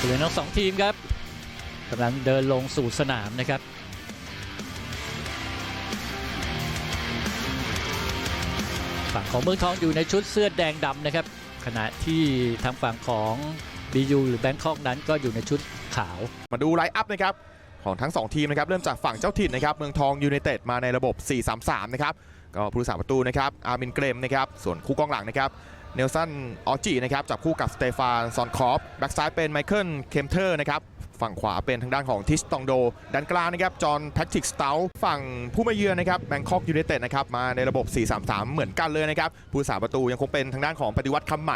ผู้เล่นทั้งสองทีมครับกำลังเดินลงสู่สนามนะครับฝั่งของเมืองทองอยู่ในชุดเสื้อแดงดำนะครับ ขณะที่ทางฝั่งของ BU หรือแบงคอกนั้นก็อยู่ในชุดขาว มาดูไลน์อัพนะครับของทั้ง 2 ทีมนะครับ เริ่มจากฝั่งเจ้าถิ่นนะครับ เมืองทองยูไนเต็ดมาในระบบ 4-3-3 นะครับ ก็ผู้รักษาประตูนะครับ อาร์มินเกรมนะครับ ส่วนคู่กองหลังนะครับ เนลสันออจินะครับจับคู่กับสเตฟานซอนคอฟแบ็กซ้ายเป็นไมเคิลเคมเทอร์นะครับฝั่งขวาเป็นทางด้านของทิสตองโดด้านกลางนะครับจอห์นแพทริกสเตลฝั่งผู้มาเยือนนะครับแบงคอกยูไนเต็ดนะครับมาในระบบ 4-3-3 เหมือนกันเลยนะครับผู้รักษาประตูยังคงเป็นทางด้านของปฏิวัติคำไหม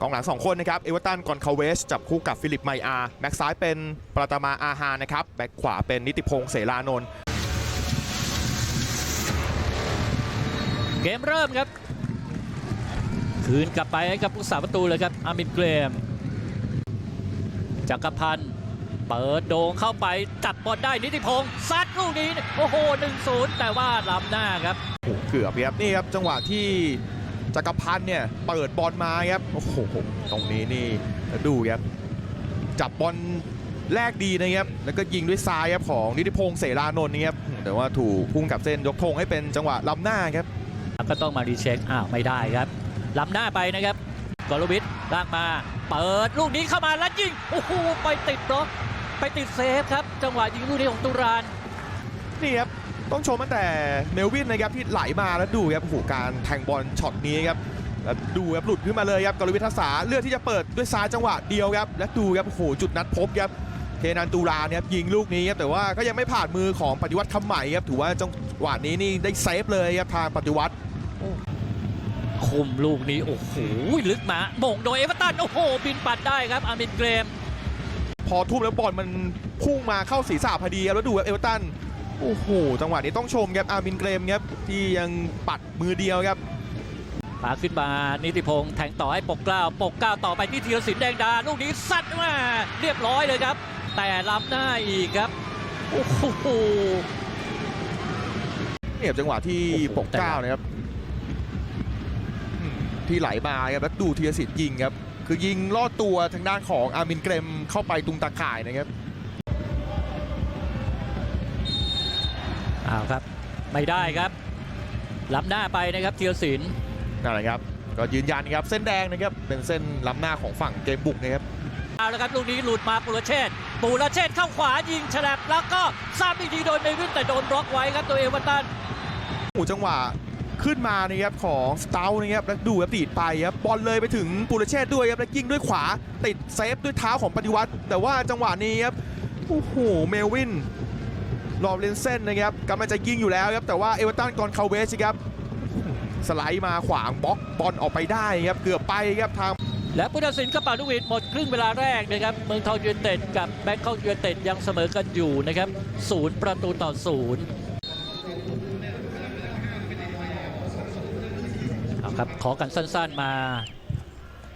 กองหลัง 2 คนนะครับเอเวอร์ตันกอนคาเวสจับคู่กับฟิลิปไมอาร์แบ็กซ้ายเป็นปราตมาอาฮานะครับแบ็กขวาเป็นนิติพงษ์เสรานนท์เกมเริ่มครับ คืนกลับไปให้กับผู้สาประตูเลยครับอามินเกรมจักรพันธ์เปิดโด่งเข้าไปจับบอลได้นิติพงศ์ซัดลูกนี้ โอ้โห1-0แต่ว่าล้ำหน้าครับเกือบครับนี่ครับจังหวะที่จักรพันธ์เนี่ยเปิดบอลมาครับโอ้โหตรงนี้นี่ดูครับจับบอลแรกดีนะครับแล้วก็ยิงด้วยซ้ายครับของนิติพงษ์เสรานนท์นี่ครับแต่ว่าถูกพุ่งกับเส้นยกธงให้เป็นจังหวะล้ำหน้าครับก็ต้องมารีเช็คอ้าวไม่ได้ครับ ล้ำหน้าไปนะครับกอรวิทลากมา เปิดลูกนี้เข้ามาแล้วยิง โอ้โห ไปติดบล็อก ไปติดเซฟครับ จังหวะยิงลูกนี้ของตุราน นี่ครับ ต้องชมตั้งแต่เมลวินนะครับที่ไหลมาแล้วดูครับโอ้โหการแทงบอลช็อตนี้ครับแล้วดูครับหลุดขึ้นมาเลยครับกอรวิททัศาเลือกที่จะเปิดด้วยซ้ายจังหวะเดียวครับ และดูครับโอ้โหจุดนัดพบครับเทนันตูราเนี่ยครับยิงลูกนี้ครับแต่ว่าก็ยังไม่ผ่านมือของปฏิวัติคำใหม่ครับถือว่าจังหวะนี้นี่ได้เซฟเลยครับทางปฏิวัติ คุมลูกนี้ โอ้โห ลึกมาโมงโดยเอเวอร์ตัน โอ้โห บินปัดได้ครับอามินเกรม พอทุ่มแล้วบอลมันพุ่งมาเข้าศีรษะพอดีครับแล้วดูครับเอเวอร์ตัน โอ้โห จังหวะนี้ต้องชมครับอาร์มินเกรมครับที่ยังปัดมือเดียวครับปาขึ้นมานิติพงษ์แทงต่อให้ปกเกล้าปกเกล้าต่อไปที่ธีรศิลป์แดงดา ลูกนี้ซัดมาเรียบร้อยเลยครับ แต่ล้ำหน้าอีกครับ โอ้โหเนี่ยจังหวะที่โอ้โหปกเกล้าแต่ละนะครับอืม ที่ไหลมาครับแล้วดูธีรศิษย์ยิงครับ คือยิงลอดตัวทางด้านของอาร์มินเกรมเข้าไปตุงตาข่ายนะครับอ้าวครับ ไม่ได้ครับล้ำหน้าไปนะครับธีรศิลป์นั่นแหละครับ ก็ยืนยันครับเส้นแดงนะครับเป็นเส้นล้ำหน้าของฝั่งเกมบุกนะครับเอาละครับลูกนี้หลุดมาปุรเชษฐ์ปุรเชษฐ์เข้าขวายิงฉลับแล้วก็ซ้ำอีกทีโดนเมวินแต่โดนบล็อกไว้ครับตัวเอเวอร์ตันโอ้โหจังหวะ ขึ้นมานะครับของสเตลนะครับแล้วดูครับตีดไปครับบอลเลยไปถึงปุรเชษด้วยครับแล้วยิงด้วยขวาติดเซฟด้วยเท้าของปฏิวัติ แต่ว่าจังหวะนี้ครับโอ้โหเมลวินรอบเลนเส้นนะครับกำลังจะยิงอยู่แล้วครับแต่ว่าเอเวอร์ตันกอนคาเวสครับสไลด์มาขวางบล็อกบอลออกไปได้ครับเกือบไปครับทางและผู้ตัดสินกระเป๋าลูกวิดหมดครึ่งเวลาแรกนะครับเมืองทองยูเนเต็ดกับแบงคอกยูเนเต็ดยังเสมอกันอยู่นะครับศูนย์ประตูต่อศูนย์เอา ครับขอกันสั้นๆมา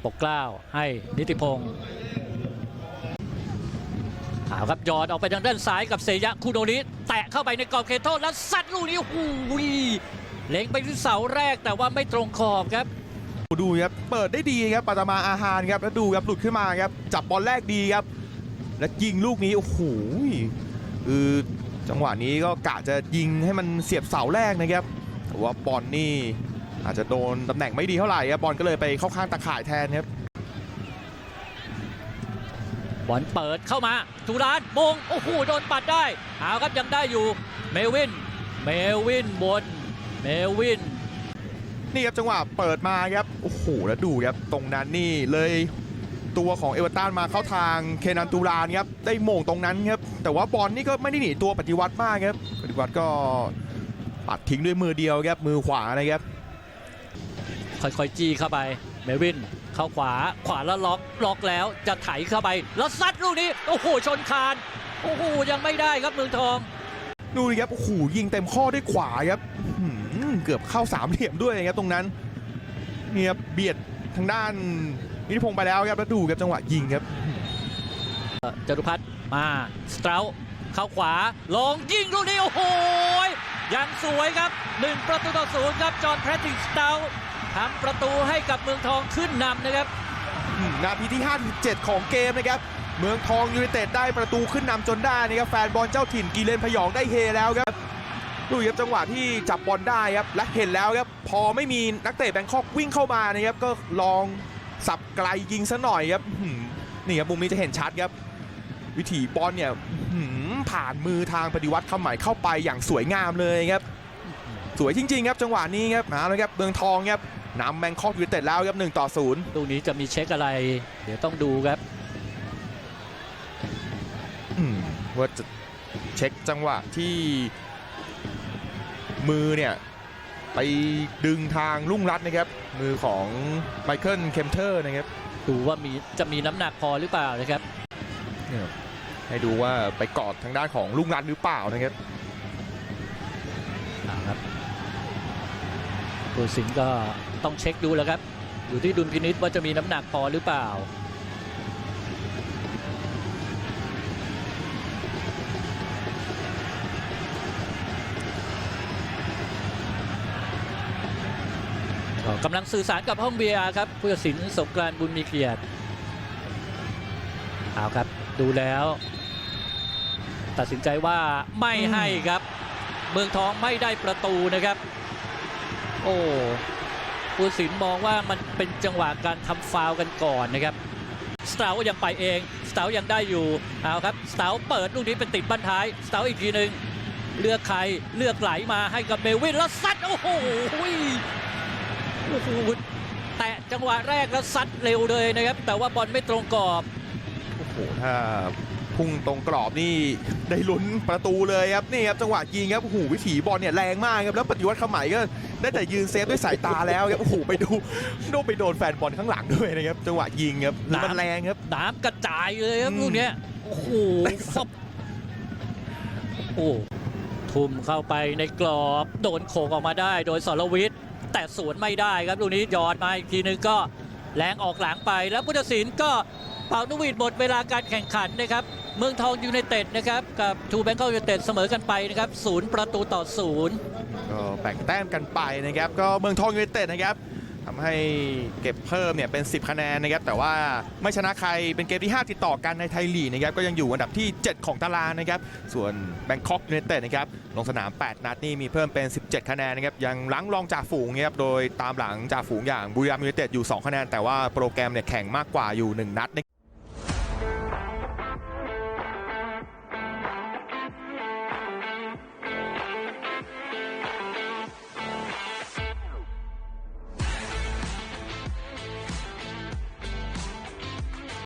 ปกกล้าวให้นิติพงศ์เอาครับยอดออกไปทางด้านซ้ายกับเซยะคูโนริแตะเข้าไปในกรอบเขตโทษแล้วซัดลูกนี้โอ้โหเล็งไปที่เสาแรกแต่ว่าไม่ตรงขอบครับ ดูครับเปิดได้ดีครับปาตามาอาฮานครับแล้วดูครับหลุดขึ้นมาครับจับบอลแรกดีครับ แล้วยิงลูกนี้โอ้โหคือจังหวะนี้ก็กะจะยิงให้มันเสียบเสาแรกนะครับแต่ว่าบอลนี่ อาจจะโดนตำแหน่งไม่ดีเท่าไหร่ครับบอลก็เลยไปเข้าข้างตะข่ายแทนครับบอลเปิดเข้ามาทุรานมงโอ้โหโดนปัดได้เอาครับยังได้อยู่เมวินเมวินบนเมวินนี่ครับจังหวะเปิดมาครับโอ้โหแล้วดูครับตรงนั้นนี่เลยตัวของเอเวอร์ตันมาเข้าทางเคนนันตูรานครับได้โมงตรงนั้นครับแต่ว่าบอลนี่ก็ไม่ได้หนีตัวปฏิวัติมากครับปฏิวัติก็ปัดทิ้งด้วยมือเดียวครับมือขวานะครับ ค่อยๆจี้เข้าไปเมวินเข้าขวาขวาแล้วล็อกล็อกแล้วจะไถเข้าไป แล้วซัดลูกนี้โอ้โหชนคานโอ้โหยังไม่ได้ครับเมืองทอง ดูดิครับโอ้โหยิงเต็มข้อด้วยขวาครับอื้อหือเกือบเข้าสามเหลี่ยมด้วยครับตรงนั้นเนี่ยครับเบียดทางด้านนิติพงศ์ไปแล้วครับแล้วดูครับจังหวะยิงครับจตุพัฒน์มาสเตราเข้าขวาลงยิงลูกนี้โอ้โหยังสวยครับ 1 ประตูต่อศูนย์ครับ จอห์นแพทริกสเตรา ทำประตูให้กับเมืองทองขึ้นนำนะครับ นาทีที่ 57 ของเกมนะครับ เมืองทองยูไนเต็ดได้ประตูขึ้นนำจนได้นะครับแฟนบอลเจ้าถิ่นกีเลนพยองได้เฮแล้วครับดูครับจังหวะที่จับบอลได้ครับและเห็นแล้วครับพอไม่มีนักเตะแบงคอกวิ่งเข้ามานะครับก็ลองสับไกลยิงซะหน่อยครับนี่ครับมุมนี้จะเห็นชัดครับ วิถีบอลเนี่ยผ่านมือทางปฏิวัติคำหมายเข้าไปอย่างสวยงามเลยครับ สวยจริง ๆ ครับจังหวะนี้ครับมาแล้วครับเมืองทองครับ นำแบงคอกยูไนเต็ดแล้วครับ1ต่อ0ลูกนี้จะมีเช็คอะไร เดี๋ยวต้องดูครับอืมว่าจะเช็คจังหวะที่มือเนี่ย ไปดึงทางลุ่งรัดนะครับ มือของไมเคิลเคมเทอร์นะครับ ดูว่ามีจะมีน้ำหนักพอหรือเปล่านะครับเนี่ยให้ดูว่าไปกอดทางด้านของลุ่งรัดหรือเปล่านะครับเอาครับผู้สินก็ ต้องเช็คดูแล้วครับ อยู่ที่ดุลพินิษว่าจะมีน้ำหนักพอหรือเปล่ากกำลังสื่อสารกับห้องเบียร์ครับผู้ตัดสินสงกรานต์บุญมีเกียรติเอาครับดูแล้ว ตัดสินใจว่าไม่ให้ครับ เมืองทองไม่ได้ประตูนะครับ โอ้ ผู้สินมองว่ามันเป็นจังหวะการทำฟาวกันก่อนนะครับสตายังไปเองสเตายังได้อยู่เอาครับสเตาเปิดลูกนี้เป็นติดบ้านท้ายสเตาอีกทีหนึ่งเลือกใครเลือกไหลมาให้กับเบลวินแล้วซัดโอ้โหโอ้โหแตะจังหวะแรกแล้วซัดเร็วเลยนะครับ แต่ว่าบอลไม่ตรงกรอบโอ้โหถ้า พุ่งตรงกรอบนี่ได้ลุ้นประตูเลยครับนี่ครับจังหวะยิงครับโอ้โหวิถีบอลเนี่ยแรงมากครับแล้วปฏิวัติคำไหมก็ได้แต่ยืนเซฟด้วยสายตาแล้วครับโอ้โหไปดูโดนไปโดนแฟนบอลข้างหลังด้วยนะครับจังหวะยิงครับแล้วมันแรงครับน้ำกระจายเลยครับอืมลูกเนี้ยโอ้โหฟับโอ้ทุ่มเข้าไปในกรอบโดนโขกออกมาได้โดยสรวิทย์แต่สวนไม่ได้ครับลูกนี้หยอดมาอีกทีนึงก็แรงออกหลังไปแล้วพุทธศิลป์ก็เป่านกหวีดหมดเวลาการแข่งขันนะครับ เมืองทองยูไนเต็ดนะครับกับทูแบงก์ยูไนเต็ดเสมอกันไปนะครับศูนย์ประตูต่อศูนย์ก็แบ่งแต้มกันไปนะครับ ก็เมืองทองยูไนเต็ดนะครับทำให้เก็บเพิ่มเนี่ยเป็น 10 คะแนนนะครับ แต่ว่าไม่ชนะใครเป็นเกมที่ 5 ติดต่อกันในไทยลีกนะครับ ก็ยังอยู่อันดับที่ 7 ของตารางนะครับ ส่วนแบงคอกยูไนเต็ดนะครับ ลงสนาม 8 นัดนี่มีเพิ่มเป็น 17 คะแนนนะครับ ยังลังรองจ่าฝูงนะครับ โดยตามหลังจ่าฝูงอย่างบุรีรัมย์ยูไนเต็ดอยู่ 2 คะแนน แต่ว่าโปรแกรมเนี่ยแข่งมากกว่าอยู่ 1 นัด